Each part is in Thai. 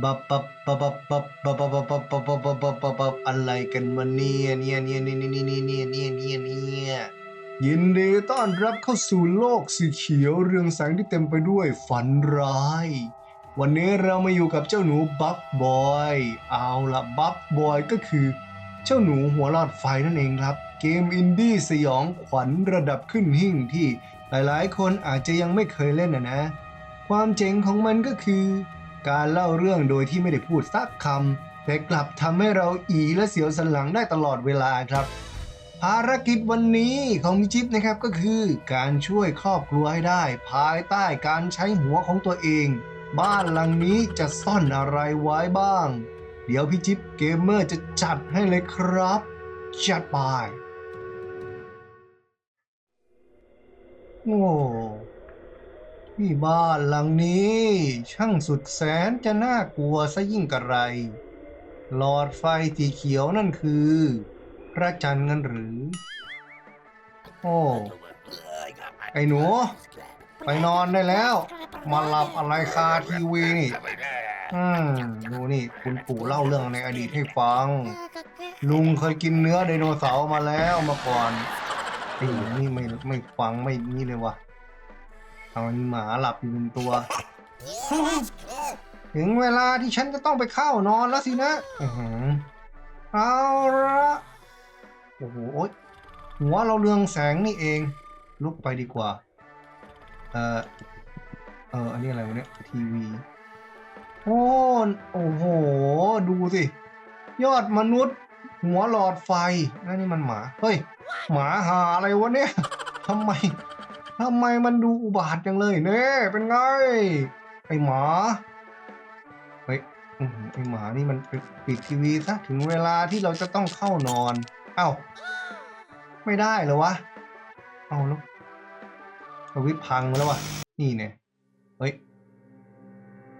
บับบับบับบับบับบับบับบับบับบับบับบับบับบับอะไรกันวะเนี่ยเนี่ยเนี่ยเนี่ยเนี่ยเนี่ยเนี่ยเนี่ยเนี่ยยินดีต้อนรับเข้าสู่โลกสีเขียวเรืองแสงที่เต็มไปด้วยฝันร้าย วันนี้เรามาอยู่กับเจ้าหนูบัฟบอย เอาละบัฟบอยก็คือ เจ้าหนูหัวหลอดไฟนั่นเองครับ เกมอินดี้สยองขวัญระดับขึ้นหิ่งที่หลายๆ คนอาจจะยังไม่เคยเล่นนะนะ ความเจ๋งของมันก็คือ การเล่าเรื่องโดยที่ไม่ได้พูดสักคำแต่กลับทำให้เราอีและเสียวสันหลังได้ตลอดเวลาครับ ภารกิจวันนี้ของมิจิปนะครับก็คือการช่วยครอบครัวให้ได้ ภายใต้การใช้หัวของตัวเอง บ้านหลังนี้จะซ่อนอะไรไว้บ้าง เดี๋ยวพี่จิ๊บเกมเมอร์จะจัดให้เลยครับ จัดไปโอ้ ที่บ้านหลังนี้ ช่างสุดแสนจะน่ากลัวซะยิ่งกระไร หลอดไฟสีเขียวนั่นคือ พระจันทร์งั้นหรือ โอ้ไอ้หนู ไปนอนได้แล้ว มาหลับอะไรคาทีวีนี่อืมดูนี่คุณปู่เล่าเรื่องในอดีตให้ฟัง ลุงเคยกินเนื้อไดโนเสาร์มาแล้วมาก่อนไอ้หนูนี่ไม่ไม่ฟังไม่นี่เลยวะ อาอันนี้หมาหลับอยู่หนึ่งตัว ถึงเวลาที่ฉันจะต้องไปเข้านอนแล้วสินะอื้อหือเอาละโอ้โหโอ๊ยหัวเราเรืองแสงนี่เอง ลุกไปดีกว่า เออเอออันนี้อะไรวะเนี่ยทีวีโอ้โอ้โห ดูสิ ยอดมนุษย์ หัวหลอดไฟนั่นนี่มันหมา เฮ้ย หมาหาอะไรวะเนี่ยทำไม ทำไมมันดูอุบาทจังเลยเน่เป็นไง ไอหมาเฮ้ยไอหมานี่มันปิดทีวีซะถึงเวลาที่เราจะต้องเข้านอน เอ้า ไม่ได้เหรอวะ เอาแล้วสวิตพังแล้ววะนี่เนี่ยเฮ้ย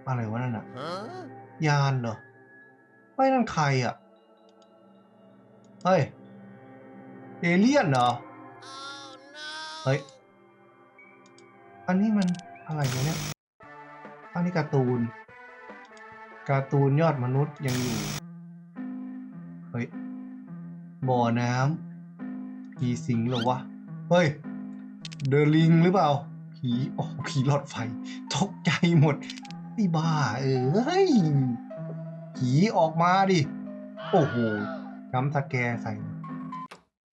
อะไรวะนั่นอะยานเหรอเฮ้ยนั่นใครอะเฮ้ยเอเลี่ยนเหรอเฮ้ย อันนี้มันอะไรเนี่ยอันนี้การ์ตูน การ์ตูนยอดมนุษย์ยังอยู่ เฮ้ย บ่อน้ำผีสิงหรอวะ เฮ้ย เดอะลิงหรือเปล่า ผีโอ้ผีหลอดไฟ ตกใจหมดไอ้บ้า เอ้ย ผีออกมาดิ โอ้โหน้ำตะแกใส่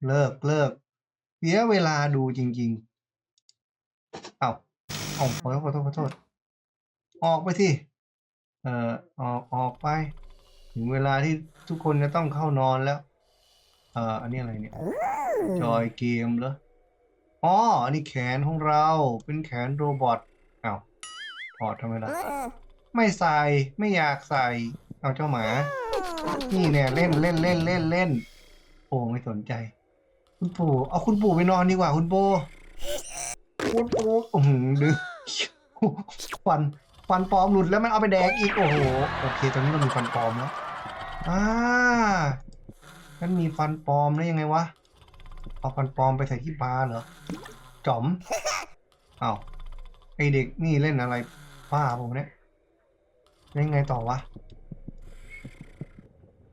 เลิกเลิกเสียเวลาดูจริง ๆ เอาเอาขอโทษขอโทษขอโทษ ออกไปสิเอ่อออกออกไป ถึงเวลาที่ทุกคนจะต้องเข้านอนแล้ว เอ่ออันนี้อะไรเนี่ย จอยเกมเหรออ๋ออันนี้แขนของเราเป็นแขนโรบอทเอาถอดทำไมล่ะไม่ใส่ไม่อยากใส่ เอาเจ้าหมา นี่เนี่ยเล่นเล่นเล่นเล่นเล่นโอ้ไม่สนใจ คุณปู่เอาคุณปู่ไปนอนดีกว่าคุณปู่ คุณปู่อือหือดึงฟันฟันปลอมหลุดแล้วมันเอาไปแดกอีกโอ้โหโอเคตอนนี้เรามีฟันปลอมแล้วอ่างั้นมีฟันปลอมได้ยังไงวะเอาฟันปลอมไปใส่ที่ปลาเหรอจ๋อมเอา้าไอเด็กนี่เล่นอะไรบ้าผมเนี่ยเล่นไงต่อวะ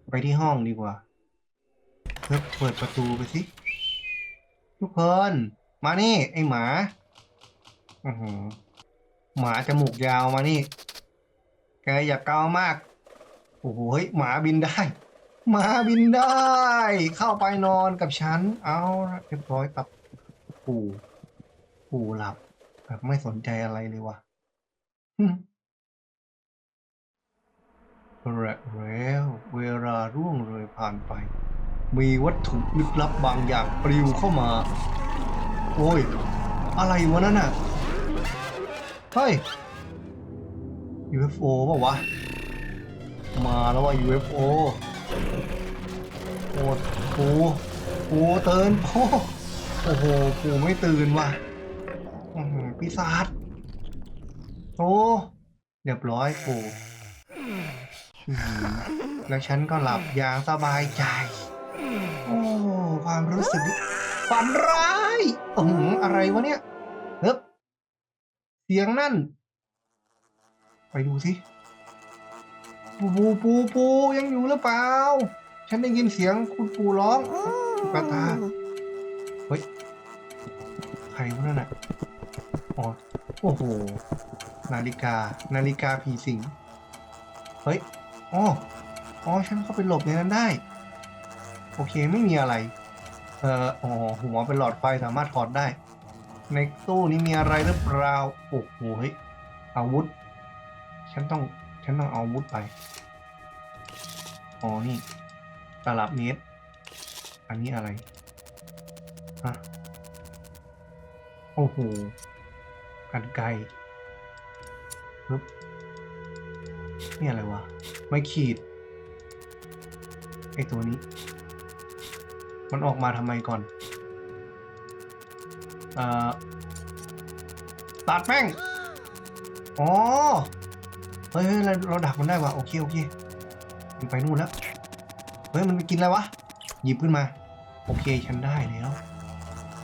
ไปที่ห้องดีกว่าเฮ้ยเปิดประตูไปสิทุกคน มานี่ ไอหมาอือ หมาจมูกยาวมานี่ แกอย่าเกามาก โอ้โหหมาบินได้ หมาบินได้ เข้าไปนอนกับฉัน เอาเรียบร้อยกับปู่ปู่หลับ แบบไม่สนใจอะไรเลยว่ะและแล้วเวลาร่วงเลยผ่านไป มีวัตถุลึกลับบางอย่างปลิวเข้ามา โอ้ย อะไรวะนั่นน่ะ เฮ้ย UFO ป่าวะ มาแล้วว่า UFO โอ้ปูปูตื่นปูโอ้โหปูไม่ตื่นว่ะปีศาจโอ้เรียบร้อยปูแล้วฉันก็หลับอย่างสบายใจ โอ้ ความรู้สึกฝันร้ายอือหือะไรวะเนี่ย เสียงนั่น ไปดูสิปูปูปูปูยังอยู่หรือเปล่า ฉันได้ยินเสียงคุณปูร้องตุ๊กตาเฮ้ยใครวะนั่นน่ะอ๋อโอ้โห นาฬิกา นาฬิกาผีสิง เฮ้ยอ๋ออ๋อ ฉันเข้าไปหลบในนั้นได้ โอเค ไม่มีอะไร เอ่อ อ๋อ หัวเป็นหลอดไฟสามารถถอดได้ ในตู้นี้มีอะไรหรือเปล่าโอ้โหเฮ้ยอาวุธ ฉันต้อง ฉันต้องเอาอาวุธไป อ๋อ นี่ตลับเมตร อันนี้อะไร ฮะ โอ้โห กันไกลปึ๊บนี่อะไรวะ ไม่ขีด ไอตัวนี้ มันออกมาทำไมก่อน อ่อตัดแม่ง อ๋อเฮ้ยเฮ้ยเราเราดักมันได้ว่ะโอเคโอเคมันไปนู่นแล้ว เฮ้ย มันไปกินอะไรวะ หยิบขึ้นมา โอเคฉันได้แล้ว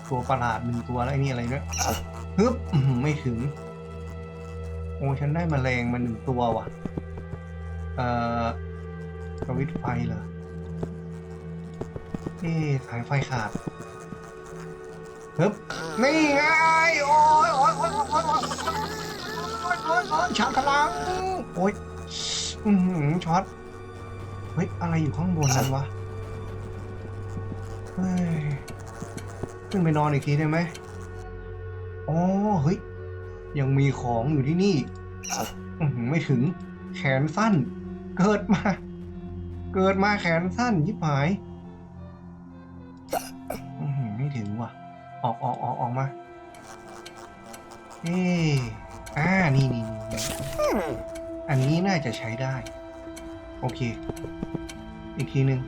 ตัวประหลาดหนึ่งตัวแล้วไอ้นี่อะไรเนี่ยฮึบไม่ถึง โอ้ฉันได้แมลงมาหนึ่งตัวว่ะ เอ่อสวิตไฟเหรอเอ๊สายไฟขาด ฮึบนี่ไงโอ้ยโอ้ยโอ้ยโอ้ยโอ้ยโอ้ยโอ้ยช็อตพลังโอ้ยอืมช็อตเฮ้ยอะไรอยู่ข้างบนนั้นวะเฮ้ยขึ้นไปนอนอีกทีได้ไหมอ๋อเฮ้ยยังมีของอยู่ที่นี่ไม่ถึงแขนสั้น เกิดมา เกิดมาแขนสั้นยิบหายไม่ถึงว่ะ ออกออกออกออกมาเอ๊ะอ่านี่นี่นี่อันนี้น่าจะใช้ได้ โอเค อีกทีหนึ่ง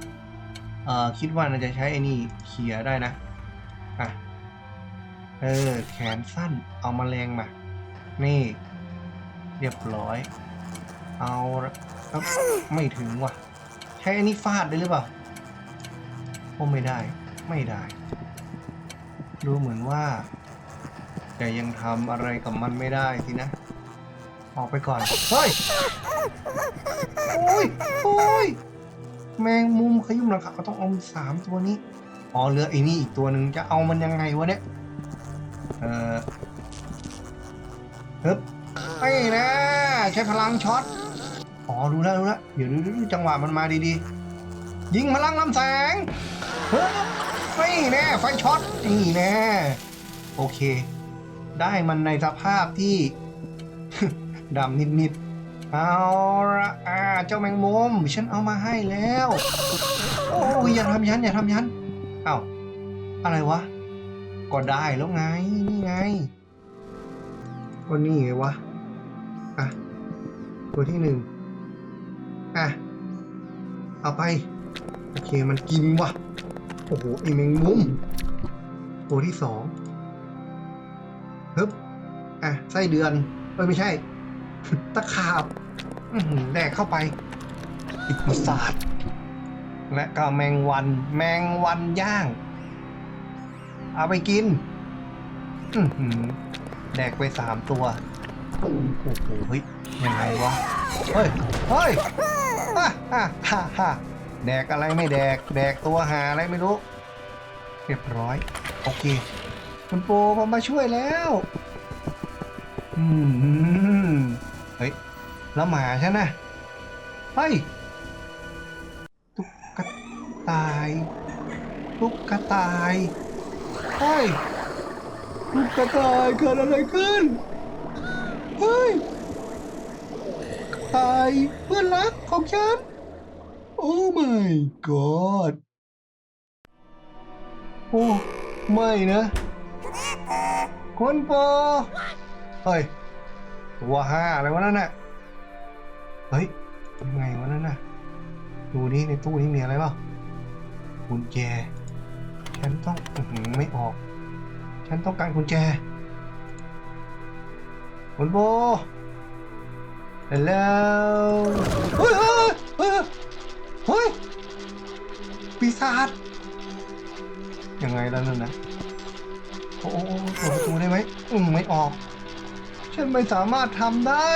เอ่อ คิดว่าน่าจะใช้ไอ้นี่เขี่ยได้นะ อะ เออ แขนสั้น เอามาแรงมา นี่ เรียบร้อย เอาละครับไม่ถึงว่ะ ใช้อันนี้ฟาดได้หรือเปล่าโอ้ไม่ได้ ไม่ได้ ดูเหมือนว่าจะยังทำอะไรกับมันไม่ได้สินะ ออกไปก่อน เฮ้ย โอ้ย โอ้ย แมงมุมขยุ่มหลังคาก็ต้องเอาสามตัวนี้ อ๋อเหลือไอ้นี่อีกตัวหนึ่งจะเอามันยังไงวะเนี่ย เออฮึบไอ้นะ ใช้พลังช็อต อ๋อรู้แล้วรู้แล้วเดี๋ยวดูจังหวะมันมาดีๆ ยิงพลังลำแสงฮึบ ไม่แน่ไฟช็อตนี่แน่โอเค ได้มันในสภาพที่ ดำนิดๆเอาละอ่าเจ้าแมงมุมฉันเอามาให้แล้ว โอ้ยอย่าทำฉันอย่าทำฉันเอ้าอะไรวะ ก็ได้แล้วไงนี่ไงก็นี่ไงวะอะตัวที่หนึ่งอะเอาไป โอเคมันกินวะ โอ้โหไอแมงมุม ตัวที่สองฮึบอะไส้เดือนเอ้ยไม่ใช่ ตะขาบแดกเข้าไปปิดประสาทและก็แมงวัน แมงวันย่าง เอาไปกินแดกไปสามตัว โอ้โหเฮ้ยยังไงวะ เฮ้ย เฮ้ยฮ่าฮ่าฮ่า แดกอะไรไม่แดก แดกตัวหาอะไรไม่รู้ เรียบร้อย โอเค คุณโปมามาช่วยแล้วอืมเฮ้ย แล้วหมาฉันนะเฮ้ยตุ๊กตายตุ๊กตายเฮ้ยตุ๊กตายเกิดอะไรขึ้นเฮ้ยตายเพื่อนรักของฉัน โอ้ my god โอ้ ไม่นะคุณโปเฮ้ย ตัวห้าอะไรวะนั่นน่ะ เฮ้ย ยังไงวะนั่นน่ะ ดูนี่ในตู้นี้มีอะไรเปล่ากุญแจ ฉันต้องไม่ออก ฉันต้องการกุญแจคุณโบแล้วเฮ้ย เฮ้ย ปีศาจ ยังไงแล้วนั่นนะ โอ้โหเปิดประตูได้ไหม อืมไม่ออก ฉันไม่สามารถทำได้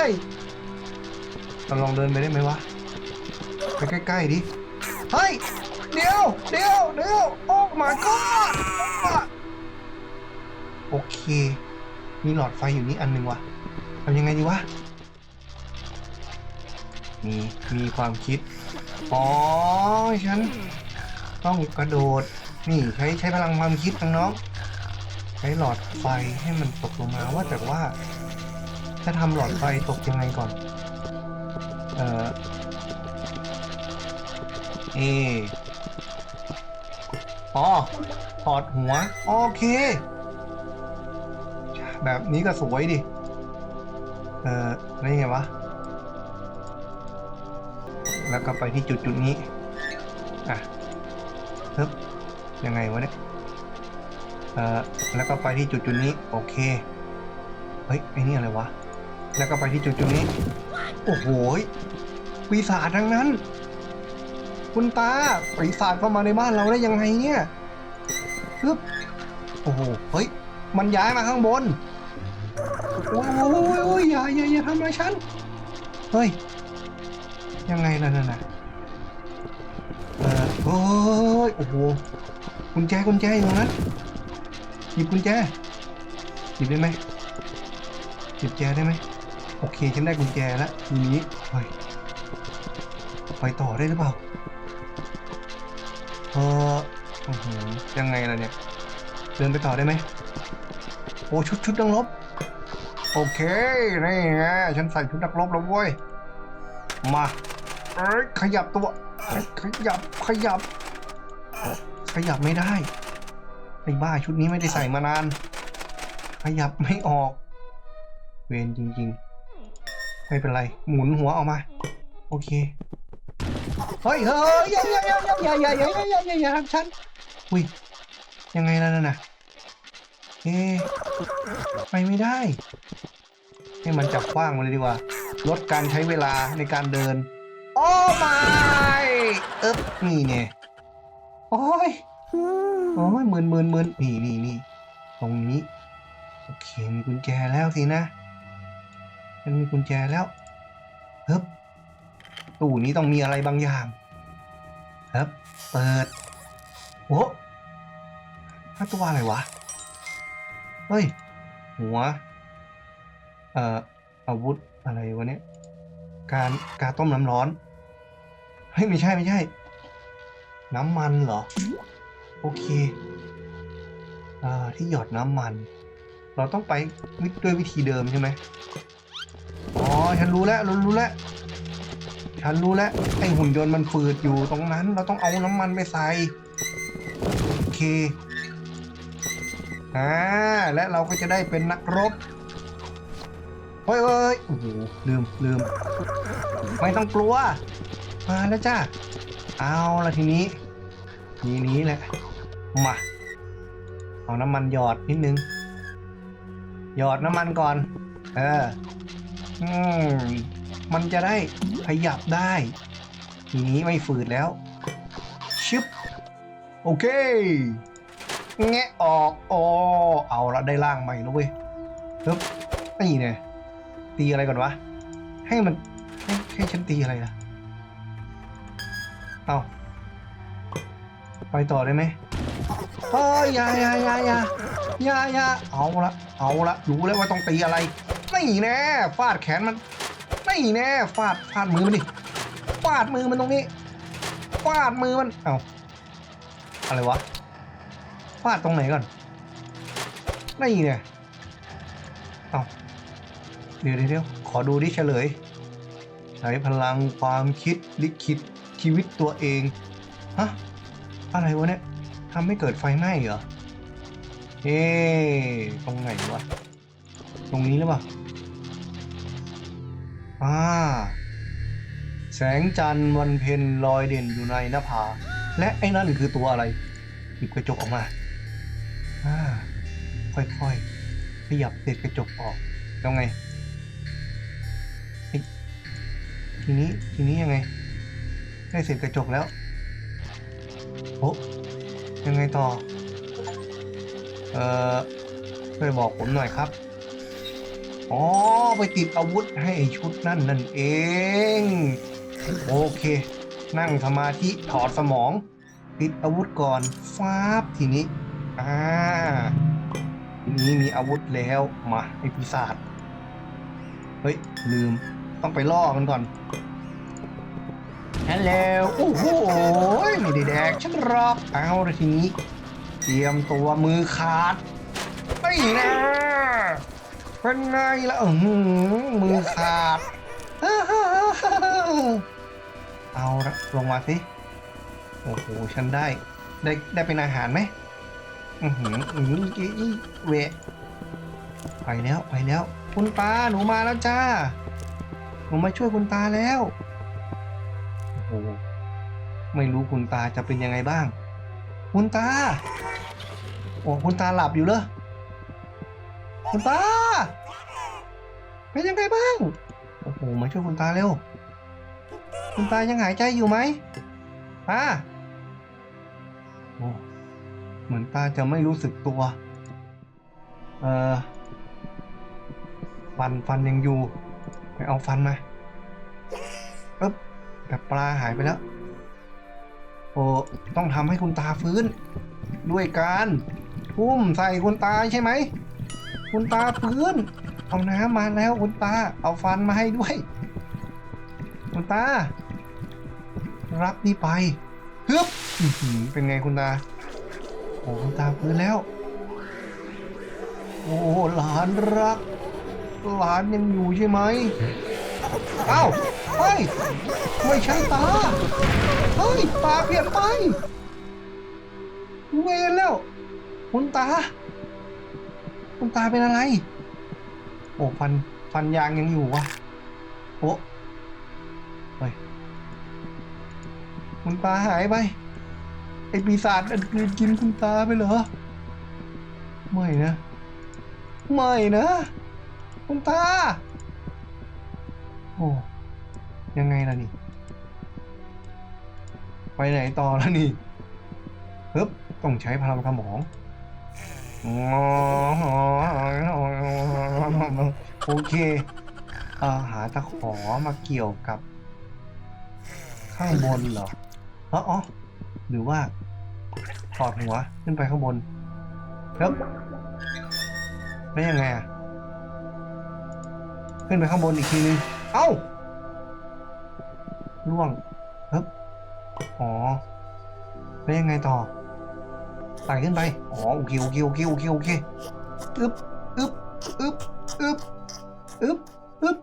เราลองเดินไปได้ไหมวะ ไปใกล้ๆดิ เฮ้ย เดี๋ยว เดี๋ยว เดี๋ยวโอ้ my god โอเค มีหลอดไฟอยู่นี่อันหนึ่งวะทำยังไงดีวะ มี มีความคิด อ๋อ ฉัน ต้องกระโดด นี่ใช้ใช้พลังความคิดน้องๆใช้หลอดไฟให้มันตกลงมาว่าแต่ว่าจะทำหลอดไฟตกยังไงก่อน เอ่อเออ๋อถอดหัว โอเค แบบนี้ก็สวยดิ เอ่อแล้วยังไงวะ แล้วก็ไปที่จุดจุดนี้ อะฮ้ยยังไงวะเนี่ย เอ่อ แล้วก็ไปที่จุดจุดนี้ โอเค เฮ้ย ไอ้นี่อะไรวะ แล้วก็ไปที่จุดจุดนี้ โอ้โหปีศาจทั้งนั้น คุณตาปีศาจเข้ามาในบ้านเราได้ยังไงเนี่ยปึ๊บโอ้โห เฮ้ย มันย้ายมาข้างบน โอ้ยโอ้ยโอ้ยอย่าอย่าอย่าทำอะไรฉัน เฮ้ย ยังไงล่ะนั่นน่ะเออโอ้ยโอ้โหกุญแจกุญแจอยู่นั้นหยิบกุญแจหยิบได้ไหมหยิบแจได้ไหมโอเคฉันได้กุญแจแล้วทีนี้เฮ้ยไปต่อได้หรือเปล่าเอออื้อหือยังไงล่ะเนี่ยเดินไปต่อได้ไหมโอ้ชุดชุดนักรบโอเคนี่ไงฉันใส่ชุดนักรบแล้วเว้ยมา เอ้ยขยับตัว ขยับขยับ ขยับไม่ได้ไอ้บ้าชุดนี้ไม่ได้ใส่มานาน ขยับไม่ออก เวรจริง ๆ ไม่เป็นไร หมุนหัวออกมา โอเคเฮ้ยเฮ้ยอย่าอย่าอย่าอย่าอย่าอย่าอย่าอย่าอย่าอย่าทำฉันอุ้ยยังไงล่ะนั่นน่ะเอ๊ไปไม่ได้ ให้มันจับขว้างมาเลยดีกว่า ลดการใช้เวลาในการเดิน อ้ไม่เอ๊บนี่เนี่ยโอ้ยโอ้ยหมื่นหมื่นหมื่นนี่นี่นี่ตรงนี้โอเคมีกุญแจแล้วสินะมันมีกุญแจแล้วเฮ้บตู้นี้ต้องมีอะไรบางอย่างเฮ้บเปิดโอ้ถ้าตัวอะไรวะเฮ้ยหัวเอ่ออาวุธอะไรวะเนี่ยการการต้มน้ำร้อน เฮ้ยไม่ใช่ไม่ใช่ น้ำมันเหรอ โอเคอ่าที่หยอดน้ำมัน เราต้องไปวิด้วยวิธีเดิมใช่ไหมอ๋อฉันรู้แล้วรู้รู้แล้วฉันรู้แล้วไอหุ่นยนต์มันฝืดอยู่ตรงนั้น เราต้องเอาน้ำมันไปใส่โอเคอ่าและเราก็จะได้เป็นนักรบเฮ้ยเฮ้ยโอ้โหลืมลืมไม่ต้องกลัว มาแล้วจ้าเอาละทีนี้ ทีนี้แหละ มา เอาน้ำมันหยอดนิดนึง หยอดน้ำมันก่อน เออ อืมมันจะได้ขยับได้ ทีนี้ไม่ฝืดแล้ว ชึบ โอเค แงะออกโอ้เอาละได้ร่างใหม่แล้วเว้ยปึ๊บนี่เนี่ยตีอะไรก่อนวะ ให้มันให้ให้ฉันตีอะไรล่ะ เอาไปต่อได้ไหมเฮ้ยย่าย่าย่าย่าย่ายาเอาละเอาละรู้แล้วว่าต้องตีอะไรนี่แน่ฟาดแขนมันนี่แน่ฟาดฟาดมือมันดิฟาดมือมันตรงนี้ฟาดมือมันเอาอะไรวะฟาดตรงไหนก่อนนี่เนี่ยเอาเดี๋ยวเดี๋ยวเดี๋ยวขอดูดิเฉลยใช้พลังความคิดลิขิต ชีวิตตัวเองฮะอะไรวะเนี่ยทำให้เกิดไฟไหม้เหรอเอ๊ะตรงไหนวะตรงนี้หรือเปล่าอ่าแสงจันทร์วันเพ็ญลอยเด่นอยู่ในหน้าผาและไอ้นั่นคือตัวอะไรหยิบกระจกออกมาอ่าค่อยๆขยับเศษกระจกออกแล้วไงทีนี้ทีนี้ยังไง ได้เสร็จกระจกแล้วโอ้ยังไงต่อ เอ่อช่วยบอกผมหน่อยครับ อ๋อ ไปติดอาวุธให้ชุดนั่นนั่นเอง โอเค นั่งสมาธิถอดสมอง ติดอาวุธก่อนฟาบทีนี้ อ่า ทีนี้มีอาวุธแล้ว มาไอปีศาจ เฮ้ย ลืม ต้องไปล่อมันก่อน ฮัลโหลโอ้โหไม่ได้แดกฉันรอกเอาละทีนี้ เตรียมตัวมือขาดไอ้นะเป็นไงล่ะอื้ออมือขาด เอาละลงมาสิ โอ้โห ฉันได้ ได้ได้เป็นอาหารไหมอือหืออือหืออีเวไปแล้วไปแล้ว คุณตาหนูมาแล้วจ้าหนูมาช่วยคุณตาแล้ว หไม่รู้คุณตาจะเป็นยังไงบ้าง คุณตา โอ้คุณตาหลับอยู่เหรอคุณตา เป็นยังไงบ้าง โอ้โห มาช่วยคุณตาเร็ว คุณตายังหายใจอยู่ไหมตาโอ้เหมือนตาจะไม่รู้สึกตัว เออฟันฟันยังอยู่ ไปเอาฟันมา แต่ปลาหายไปแล้ว โอ้ต้องทำให้คุณตาฟื้น ด้วยการทุ่มใส่คุณตาใช่ไหม คุณตาฟื้น เอาน้ำมาแล้วคุณตา เอาฟันมาให้ด้วย คุณตา รับนี่ไปฮึบอื้อหือเป็นไงคุณตา โอ้คุณตาฟื้นแล้ว โอ้หลานรัก หลานยังอยู่ใช่ไหม เอ้า เฮ้ยไม่ใช่ตาเฮ้ยตาเปลี่ยนไปเวรแล้ว คุณตา คุณตาเป็นอะไร โอ้ฟันฟันยางยังอยู่วะโอ้เฮ้ยคุณตาหายไปไอปีศาจนั่นกินคุณตาไปเหรอ ไม่นะ ไม่นะ คุณตา โอ้ ยังไงล่ะนี่ ไปไหนต่อแล้วนี่ฮึบต้องใช้พลังสมองโอเคอ่อหาตะขอมาเกี่ยวกับ ข้างบนเหรออ๋ออหรือว่าถอดหัวขึ้นไปข้างบนครับแล้วยังไงอะ ขึ้นไปข้างบนอีกทีนึง เอ้า ร่วงเอ๊บอ๋อ แล้วยังไงต่อไต่ขึ้นไป อ๋อ โอเค โอเค โอเค โอเค โอเค อึ๊บ อึ๊บ อึ๊บ อึ๊บ อึ๊บ อึ๊บ